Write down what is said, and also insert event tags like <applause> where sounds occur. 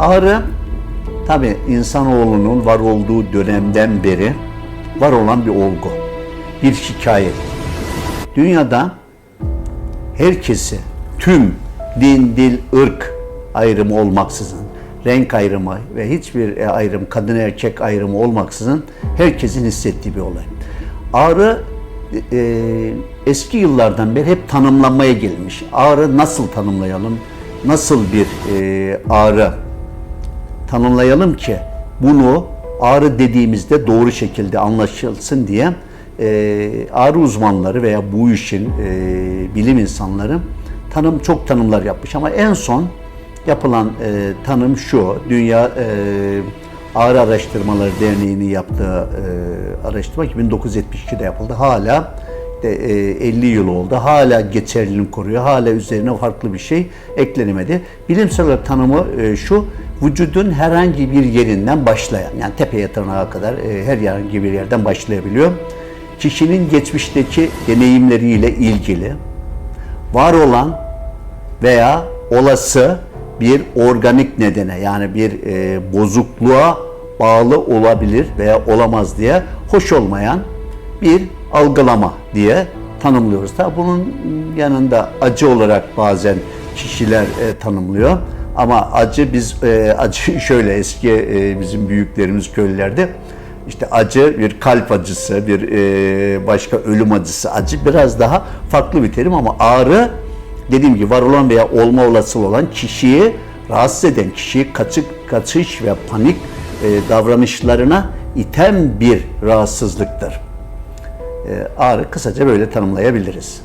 ağrı tabi insanoğlunun var olduğu dönemden beri var olan bir olgu. Bir şikayet. Dünyada herkesi tüm din, dil, ırk ayrımı olmaksızın, renk ayrımı ve hiçbir e, ayrım, kadın erkek ayrımı olmaksızın herkesin hissettiği bir olay. Ağrı e, eski yıllardan beri hep tanımlanmaya gelmiş. Ağrı nasıl tanımlayalım? Nasıl bir e, ağrı tanımlayalım ki bunu ağrı dediğimizde doğru şekilde anlaşılsın diye e, ağrı uzmanları veya bu işin e, bilim insanları tanım çok tanımlar yapmış ama en son yapılan e, tanım şu Dünya e, Ağrı Araştırmaları Derneği'nin yaptığı e, araştırma 1972'de yapıldı. Hala de, e, 50 yıl oldu. Hala geçerliliğini koruyor. Hala üzerine farklı bir şey eklenemedi. Bilimsel olarak tanımı e, şu, vücudun herhangi bir yerinden başlayan, yani tepeye tırnağa kadar e, her herhangi bir yerden başlayabiliyor. Kişinin geçmişteki deneyimleriyle ilgili var olan veya olası bir organik nedene yani bir e, bozukluğa bağlı olabilir veya olamaz diye hoş olmayan bir algılama diye tanımlıyoruz. Tabi bunun yanında acı olarak bazen kişiler e, tanımlıyor. Ama acı biz e, acı <laughs> şöyle eski e, bizim büyüklerimiz köylerde işte acı bir kalp acısı, bir e, başka ölüm acısı, acı biraz daha farklı bir terim ama ağrı dediğim gibi var olan veya olma olasılığı olan kişiyi rahatsız eden, kişiyi kaçık, kaçış ve panik e, davranışlarına iten bir rahatsızlıktır. E, ağrı kısaca böyle tanımlayabiliriz.